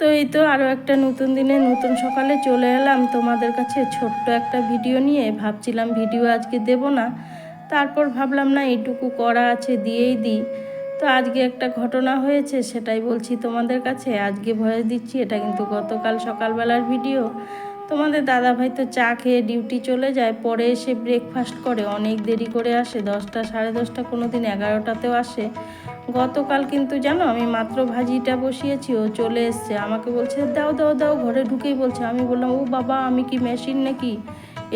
তো এই তো আরও একটা নতুন দিনে নতুন সকালে চলে এলাম। তোমাদের কাছে ছোট্ট একটা ভিডিও নিয়ে। ভাবছিলাম ভিডিও আজকে দেব না। তারপর ভাবলাম, না, এইটুকু করা আছে, দিয়েই দিই। তো আজকে একটা ঘটনা হয়েছে, সেটাই বলছি তোমাদের কাছে। আজকে ভয়ে দিচ্ছি, এটা কিন্তু গতকাল সকালবেলার ভিডিও। তোমাদের দাদা ভাই তো চা খেয়ে ডিউটি চলে যায়, পরে এসে ব্রেকফাস্ট করে, অনেক দেরি করে আসে, দশটা, সাড়ে দশটা কোনো দিন এগারোটাতেও আসে। গতকাল কিন্তু জানো, আমি মাত্র ভাজিটা বসিয়েছি, ও চলে এসছে, আমাকে বলছে, দাও দাও দাও, ঘরে ঢুকেই বলছে। আমি বললাম, ও বাবা, আমি কি মেশিন নাকি?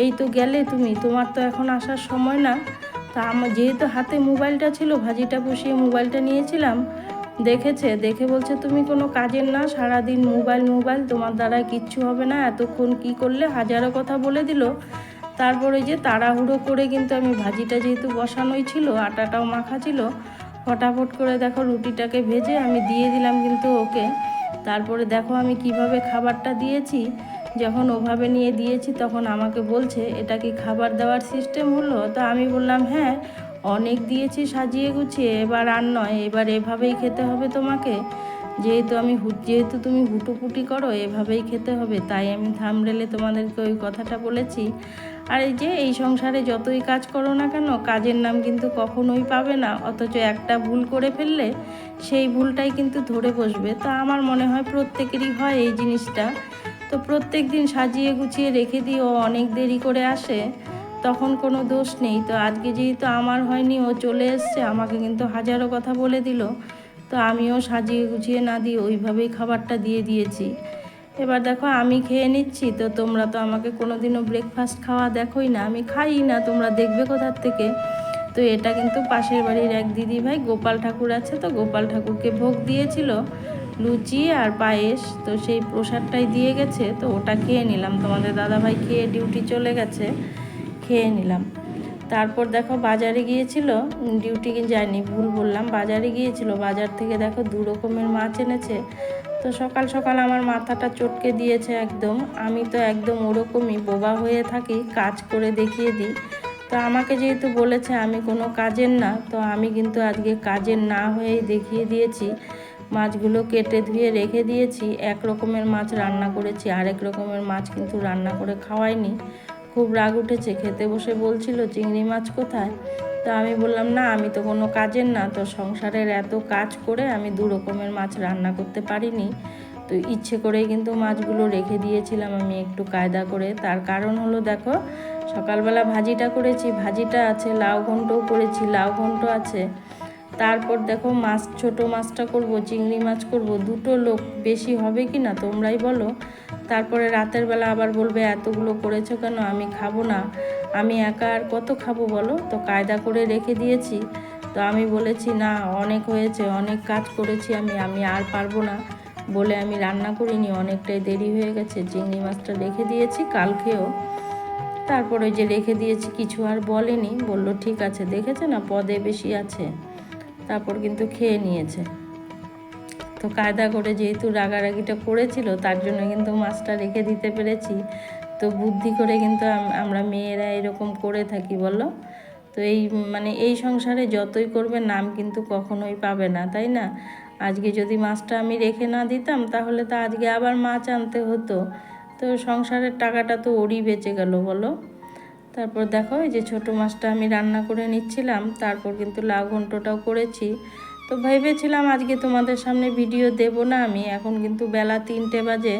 এই তো গেলে তুমি, তোমার তো এখন আসার সময় না। তা আমার, যেহেতু হাতে মোবাইলটা ছিল, ভাজিটা বসিয়ে মোবাইলটা নিয়েছিলাম দেখেছে? দেখে বলছে, তুমি কোনো কাজের না, সারাদিন মোবাইল মোবাইল, তোমার দ্বারা কিচ্ছু হবে না। এতক্ষণ কি করলে? হাজারো কথা বলে দিল। তারপরে যে তাড়াহুড়ো করে কিন্তু আমি ভাজিটা যেহেতু বসানোই ছিল, আটাটাও মাখা ছিল, ফটাফট করে দেখো রুটিটাকে ভেজে আমি দিয়ে দিলাম কিন্তু ওকে। তারপরে দেখো আমি কীভাবে খাবারটা দিয়েছি। যখন ওভাবে নিয়ে দিয়েছি তখন আমাকে বলছে, এটা কি খাবার দেওয়ার সিস্টেম হলো? তো আমি বললাম হ্যাঁ। অনেক দিয়েছি সাজিয়ে গুছিয়ে, এবার আর নয়, এবার এভাবেই খেতে হবে তোমাকে। যেহেতু আমি যেহেতু তুমি হুটুপুটি করো, এভাবেই খেতে হবে, তাই আমি থামরেলে তোমাদেরকে ওই কথাটা বলেছি। আর এই যে, এই সংসারে যতই কাজ করো না কেন, কাজের নাম কিন্তু কখনোই পাবে না, অথচ একটা ভুল করে ফেললে সেই ভুলটাই কিন্তু ধরে বসবে। তা আমার মনে হয় প্রত্যেকেরই হয় এই জিনিসটা। তো প্রত্যেক দিন সাজিয়ে গুছিয়ে রেখে দিই ও অনেক দেরি করে আসে। তখন কোনো দোষ নেই। তো আজকে যেহেতু আমার হয়নি, ও চলে এসছে, আমাকে কিন্তু হাজারো কথা বলে দিল। তো আমিও সাজিয়ে গুছিয়ে না দিয়ে ওইভাবেই খাবারটা দিয়ে দিয়েছি। এবার দেখো, আমি খেয়ে নিচ্ছি, তো তোমরা তো আমাকে কোনোদিনও ব্রেকফাস্ট খাওয়া দেখোই না। আমি খাই না, তোমরা দেখবে কোথার থেকে। তো এটা কিন্তু পাশের বাড়ির এক দিদি ভাই গোপাল ঠাকুর আছে তো, গোপাল ঠাকুরকে ভোগ দিয়েছিল, লুচি আর পায়েস। তো সেই প্রসাদটাই দিয়ে গেছে, তো ওটা খেয়ে নিলাম। তোমাদের দাদা ভাই খেয়ে ডিউটি চলে গেছে। খেয়ে নিলাম। তারপর দেখো বাজারে গিয়েছিল ডিউটি যায়নি, ভুল বললাম। বাজারে গিয়েছিল, বাজার থেকে দেখো দু রকমের মাছ এনেছে। তো সকাল সকাল আমার মাথাটা চটকে দিয়েছে একদম। আমি তো একদম ওরকমই বোবা হয়ে থাকি, কাজ করে দেখিয়ে দিই। তো আমাকে যেহেতু বলেছে আমি কোনো কাজের না, তো আমি কিন্তু আজকে কাজের না হয়েই দেখিয়ে দিয়েছি। মাছগুলো কেটে ধুয়ে রেখে দিয়েছি। এক রকমের মাছ রান্না করেছি, আরেক রকমের মাছ কিন্তু রান্না করে খাওয়াইনি। খুব রাগ উঠেছে, খেতে বসে বলছিল, চিংড়ি মাছ কোথায়? তো আমি বললাম, না, আমি তো কোনো কাজের না তো সংসারের এত কাজ করে আমি দু রকমের মাছ রান্না করতে পারিনি। তো ইচ্ছে করেই কিন্তু মাছগুলো রেখে দিয়েছিলাম আমি একটু কায়দা করে। তার কারণ হলো, দেখো, সকালবেলা ভাজিটা করেছি, ভাজিটা আছে, লাউ ঘন্টও করেছি, লাউ ঘন্ট আছে। তারপর দেখো মাছ, ছোট মাছটা করব, চিংড়ি মাছ করব, দুটো লোক বেশি হবে কি না তোমরাই বলো। তারপরে রাতের বেলা আবার বলবে, এতগুলো করেছ কেন? আমি খাব না। আমি একা আর কত খাব বলো? তো কায়দা করে রেখে দিয়েছি। তো আমি বলেছি, না, অনেক হয়েছে, অনেক কাজ করেছি আমি আমি আর পারব না। বলে আমি রান্না করিনি, অনেকটাই দেরি হয়ে গেছে। চিংড়ি মাছটা রেখে দিয়েছি কালকেও। তারপরে যে রেখে দিয়েছি, কিছু আর বলেনি। বলল, ঠিক আছে, দেখেছে না? পদে বেশি আছে। তারপর কিন্তু খেয়ে নিয়েছে। তো কায়দা করে যেহেতু রাগারাগিটা করেছিল, তার জন্য কিন্তু মাছটা রেখে দিতে পেরেছি। তো বুদ্ধি করে কিন্তু আমরা মেয়েরা এরকম করে থাকি বলো? তো এই মানে এই সংসারে যতই করবে নাম কিন্তু কখনোই পাবে না, তাই না? আজকে যদি মাছটা আমি রেখে না দিতাম, তাহলে তো আজকে আবার মাছ আনতে হতো। তো সংসারের টাকাটা তো ওরই বেঁচে গেল বলো? তারপর দেখো, এই যে ছোটো মাছটা আমি রান্না করে নিচ্ছিলাম, তারপর কিন্তু লাউ ঘন্টটাও করেছি। তো ভেবেছিলাম আজকে তোমাদের সামনে ভিডিও দেব না আমি, এখন কিন্তু বেলা তিনটে বাজে।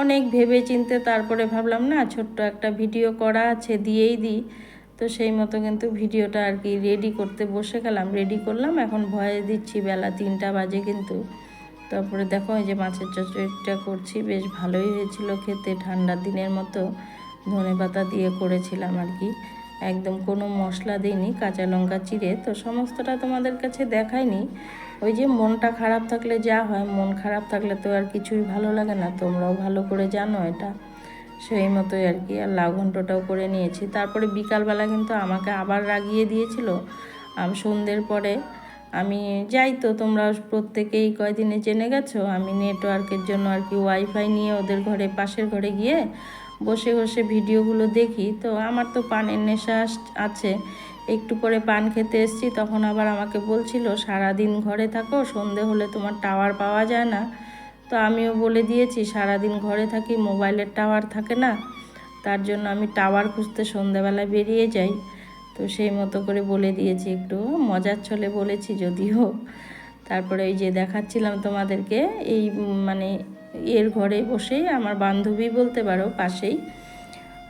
অনেক ভেবে চিনতে তারপরে ভাবলাম, না, ছোট্ট একটা ভিডিও করা আছে, দিয়েই দিই। তো সেই মতো কিন্তু ভিডিওটা আর কি রেডি করতে বসে গেলাম রেডি করলাম, এখন ভয়ে দিচ্ছি, বেলা তিনটা বাজে কিন্তু। তারপরে দেখো, এই যে মাছের চচ্চড়িটা করছি, বেশ ভালোই হয়েছিল খেতে, ঠান্ডার দিনের মতো। ধনে পাতা দিয়ে করেছিলাম আর কি। একদম কোনো মশলা দিইনি, কাঁচা লঙ্কা চিড়ে। তো সমস্তটা তোমাদের কাছে দেখায়নি ওই যে মনটা খারাপ থাকলে যা হয়, মন খারাপ থাকলে তো আর কিছুই ভালো লাগে না। তোমরাও ভালো করে জানো এটা। সেই মতোই আর কি, আর লাউ ঘন্টটাও করে নিয়েছি। তারপরে বিকালবেলা কিন্তু আমাকে আবার রাগিয়ে দিয়েছিল। আমি, সন্ধ্যের পরে আমি যাই তো, তোমরা প্রত্যেকেই কয়দিনে জেনে গেছো? আমি নেটওয়ার্কের জন্য আর কি ওয়াইফাই নিয়ে ওদের ঘরে, পাশের ঘরে গিয়ে বসে বসে ভিডিওগুলো দেখি, তো আমার তো পানের নেশা আছে। একটু পরে পান খেতে এসছি, তখন আবার আমাকে বলছিল, সারাদিন ঘরে থাকো, সন্ধে হলে তোমার টাওয়ার পাওয়া যায় না। তো আমিও বলে দিয়েছি, সারাদিন ঘরে থাকি, মোবাইলের টাওয়ার থাকে না, তার জন্য আমি টাওয়ার খুঁজতে সন্ধ্যাবেলায় বেরিয়ে যাই। তো সেই মতো করে বলে দিয়েছি একটু, মজার ছলে বলেছি যদিও। তারপরে এই যে দেখাচ্ছিলাম তোমাদেরকে, এই মানে এর ঘরে বসেই আমার বান্ধবী বলতে পারো পাশেই।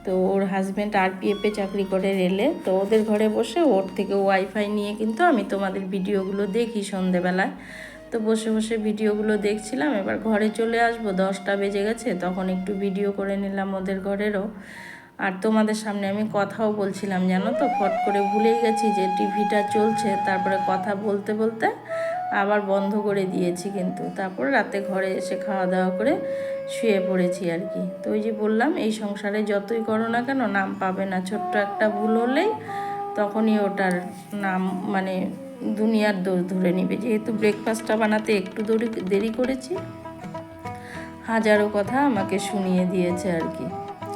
তো ওর হাজব্যান্ড আরপিএফে চাকরি করে রেলে। তো ওদের ঘরে বসে ওর থেকে ওয়াইফাই নিয়ে কিন্তু আমি তোমাদের ভিডিওগুলো দেখি সন্ধেবেলায়। তো বসে বসে ভিডিওগুলো দেখছিলাম, এবার ঘরে চলে আসব, দশটা বেজে গেছে, তখন একটু ভিডিও করে নিলাম ওদের ঘরেরও। আর তোমাদের সামনে আমি কথাও বলছিলাম, জানো তো? ফট করে ভুলেই গেছি যে টিভিটা চলছে, তারপরে কথা বলতে বলতে আবার বন্ধ করে দিয়েছি কিন্তু। তারপর রাতে ঘরে এসে খাওয়া দাওয়া করে শুয়ে পড়েছি আর কি। তো ওই যে বললাম, এই সংসারে যতই করো না কেন নাম পাবে না। ছোট্ট একটা ভুল হলেই তখনই ওটার নাম মানে দুনিয়ার দোষ ধরে নিবে। যেহেতু ব্রেকফাস্টটা বানাতে একটু দেরি দেরি করেছি, হাজারো কথা আমাকে শুনিয়ে দিয়েছে আর কি।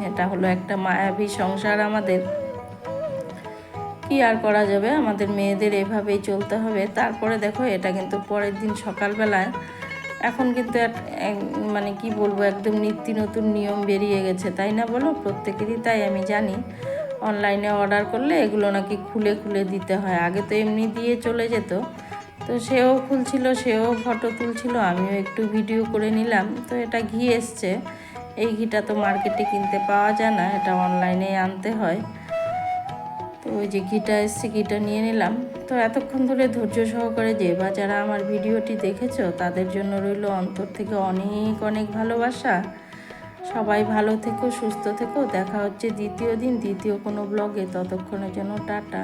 এটা হলো একটা মায়াবী সংসার আমাদের। কি আর করা যাবে? আমাদের মেয়েদের এভাবেই চলতে হবে। তারপরে দেখো, এটা কিন্তু পরের দিন সকালবেলায়। এখন কিন্তু মানে কি বলব, একদম নিত্য নতুন নিয়ম বেরিয়ে গেছে, তাই না বলো? প্রত্যেকেরই তাই, আমি জানি। অনলাইনে অর্ডার করলে এগুলো নাকি খুলে খুলে দিতে হয়। আগে তো এমনি দিয়ে চলে যেত। তো সেও খুলছিল, সেও ফটো তুলছিল, আমিও একটু ভিডিও করে নিলাম। তো এটা ঘি এসছে। এই ঘিটা তো মার্কেটে কিনতে পাওয়া যায় না, এটা অনলাইনে আনতে হয়। ওই যে ঘিটা এসছে, ঘিটা নিয়ে নিলাম। তো এতক্ষণ ধরে ধৈর্য সহকারে যে বা যারা আমার ভিডিওটি দেখেছ, তাদের জন্য রইল অন্তর থেকে অনেক অনেক ভালোবাসা। সবাই ভালো থেকো, সুস্থ থেকো। দেখা হচ্ছে দ্বিতীয় দিন, দ্বিতীয় কোনো ব্লগে ততক্ষণের জন্য টাটা।